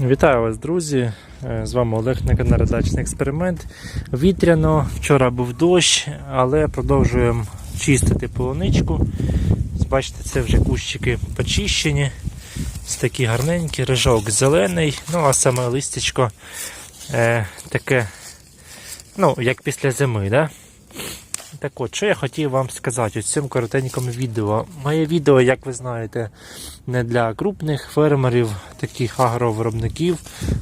Вітаю вас, друзі! Е, З вами Олег на каналі Дачний експеримент. Вітряно, вчора був дощ, але продовжуємо чистити полуничку. Бачите, це вже кущики почищені. Ось такі гарненькі, рижок зелений, ну а саме листячко е, таке, ну, як після зими. Да? Так от, що я хотів вам сказати у цьому коротенькому відео. Моє відео, як ви знаєте, не для крупних фермерів, таких агровиробників,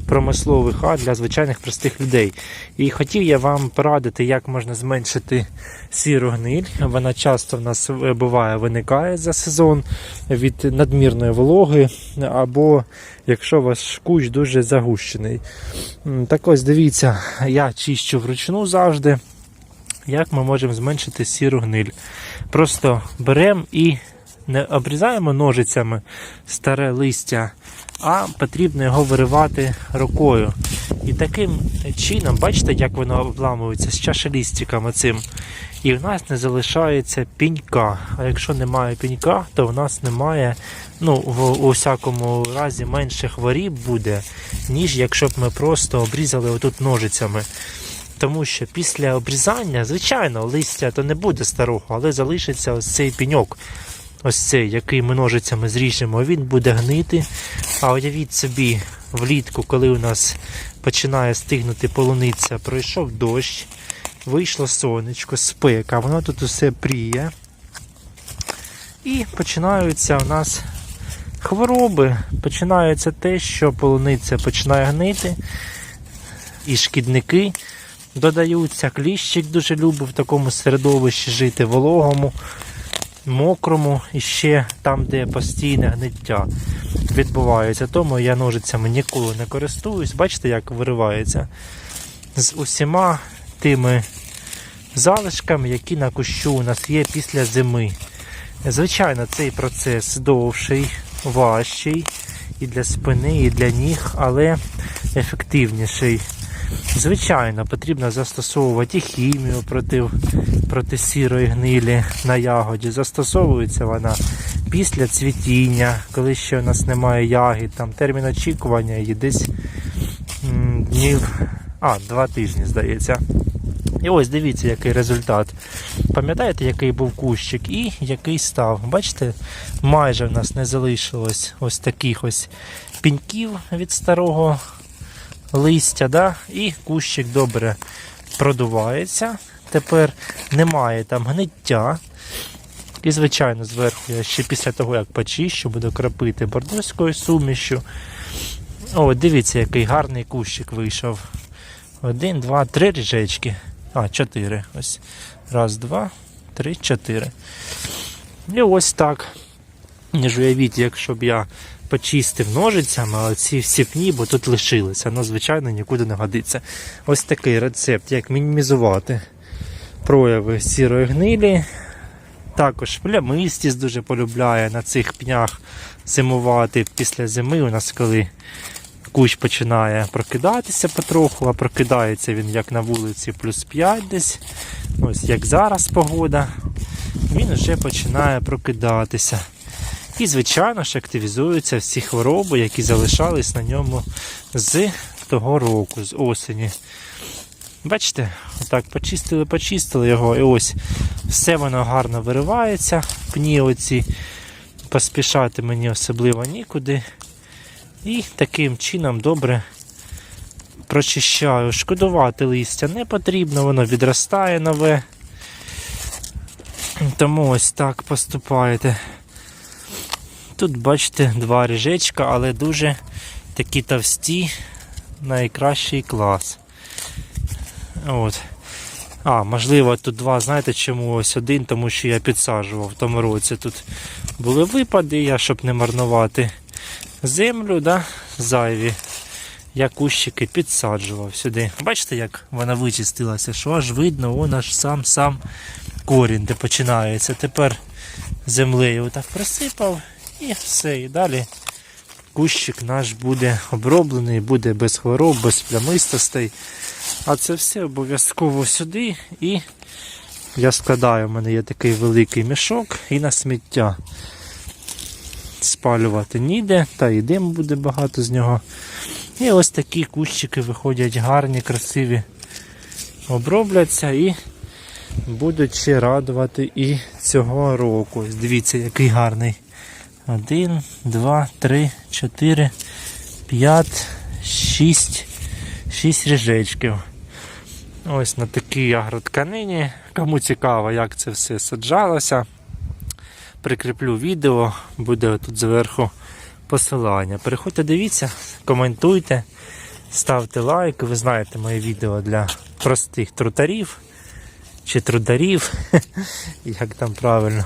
промислових, а для звичайних простих людей. І хотів я вам порадити, як можна зменшити сіру гниль. Вона часто в нас е, буває виникає за сезон від надмірної вологи, або якщо ваш кущ дуже загущений. Так ось дивіться, я чищу вручну завжди. Як ми можемо зменшити сіру гниль? Просто беремо і не обрізаємо ножицями старе листя, а потрібно його виривати рукою. І таким чином, бачите, як воно обламується з чашелістиками цим. І в нас не залишається пінька. А якщо немає пінька, то в нас немає, ну, в у всякому разі менше хворіб буде, ніж якщо б ми просто обрізали отут ножицями. Тому що після обрізання, звичайно, листя то не буде старого, але залишиться ось цей пеньок, ось цей, який ми ножицями зріжемо, він буде гнити. А уявіть собі, влітку, коли у нас починає стигнути полуниця, пройшов дощ, вийшло сонечко, спека, воно тут усе пріє. І починаються у нас хвороби. Починається те, що полуниця починає гнити, і шкідники додаються. Кліщик дуже любить в такому середовищі жити, вологому, мокрому і ще там, де постійне гниття відбувається. Тому я ножицями ніколи не користуюсь. Бачите, як виривається з усіма тими залишками, які на кущу у нас є після зими. Звичайно, цей процес довший, важчий і для спини, і для ніг, але ефективніший. Звичайно, потрібно застосовувати і хімію проти, проти сірої гнилі на ягоді. Застосовується вона після цвітіння, коли ще у нас немає ягід, там термін очікування її десь днів, а, два тижні, здається. І ось дивіться, який результат. Пам'ятаєте, який був кущик і який став. Бачите, майже в нас не залишилось ось таких ось піньків від старого листя, да? і кущик добре продувається. Тепер немає там гниття. І, звичайно, зверху я ще після того, як почищу, буду крапити бордоською сумішю. О, дивіться, який гарний кущик вийшов. Один, два, три ріжечки. А, чотири. Ось. Раз, два, три, чотири. І ось так. Ніж уявіть, якщо б я почистив ножицями, а ці всі пні, бо тут лишилися. Ну, звичайно, нікуди не годиться. Ось такий рецепт, як мінімізувати прояви сірої гнилі. Також плямистість дуже полюбляє на цих пнях зимувати після зими. У нас коли кущ починає прокидатися потроху, а прокидається він як на вулиці плюс 5 десь. Ось як зараз погода, він вже починає прокидатися. І, звичайно ж, активізуються всі хвороби, які залишались на ньому з того року, з осені. Бачите, отак почистили, почистили його, і ось все воно гарно виривається. Пні оці поспішати мені особливо нікуди. І таким чином добре прочищаю. Шкодувати листя не потрібно, воно відростає нове. Тому ось так поступаєте. Тут, бачите, два ріжечка, але дуже такі товсті, найкращий клас. От. А, можливо, тут два, знаєте чому ось один, тому що я підсаджував в тому році. Тут були випади, я, щоб не марнувати землю, да, зайві. Я кущики підсаджував сюди. Бачите, як вона вичистилася, що аж видно, вон аж сам сам корінь, де починається. Тепер землею отак присипав і все. І далі кущик наш буде оброблений, буде без хвороб, без плямистостей. А це все обов'язково сюди і я складаю, у мене є такий великий мішок і на сміття. Спалювати ніде, та і дим буде багато з нього. І ось такі кущики виходять гарні, красиві, обробляться і будуть ще радувати і цього року. Дивіться, який гарний. Один, два, три, чотири, п'ять, шість, шість ріжечків. Ось на такій агротканині. Кому цікаво, як це все саджалося, прикріплю відео, буде тут зверху посилання. Переходьте, дивіться, коментуйте, ставте лайк. Ви знаєте моє відео для простих трутарів чи трударів, як там правильно.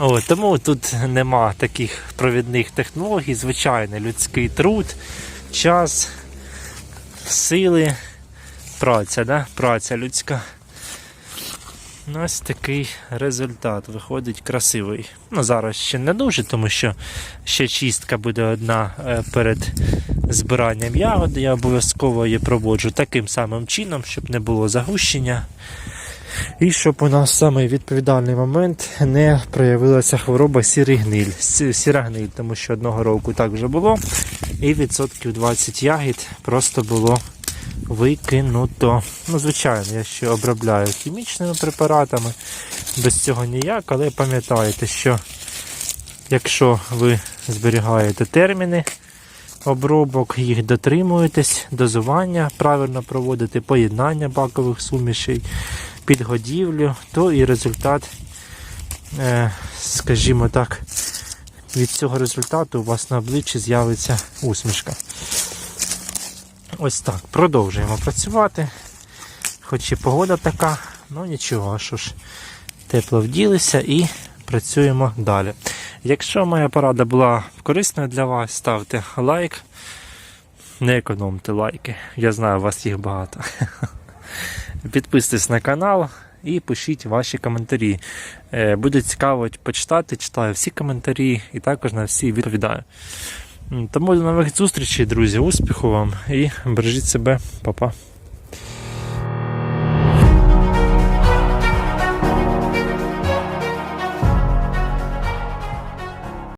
О, тому тут нема таких провідних технологій, звичайний людський труд, час, сили, праця, да? праця людська. Ну, Ось такий результат виходить красивий. Ну, зараз ще не дуже, тому що ще чистка буде одна е, перед збиранням ягоди. Я обов'язково її проводжу таким самим чином, щоб не було загущення. І щоб у нас самий відповідальний момент не проявилася хвороба сірий гниль. Сіра гниль, тому що одного року так вже було. І відсотків 20 ягід просто було викинуто. Ну, звичайно, я ще обробляю хімічними препаратами. Без цього ніяк, але пам'ятайте, що якщо ви зберігаєте терміни обробок, їх дотримуєтесь, дозування правильно проводите, поєднання бакових сумішей, підгодівлю, то і результат, е, скажімо так, від цього результату у вас на обличчі з'явиться усмішка. Ось так, продовжуємо працювати. Хоч і погода така, ну нічого, що ж, тепло вділися і працюємо далі. Якщо моя порада була корисною для вас, ставте лайк. Не економте лайки. Я знаю, у вас їх багато. Підписуйтесь на канал і пишіть ваші коментарі. Е, Буде цікаво почитати, читаю всі коментарі і також на всі відповідаю. Тому до нових зустрічей, друзі. Успіху вам і бережіть себе, Па-па.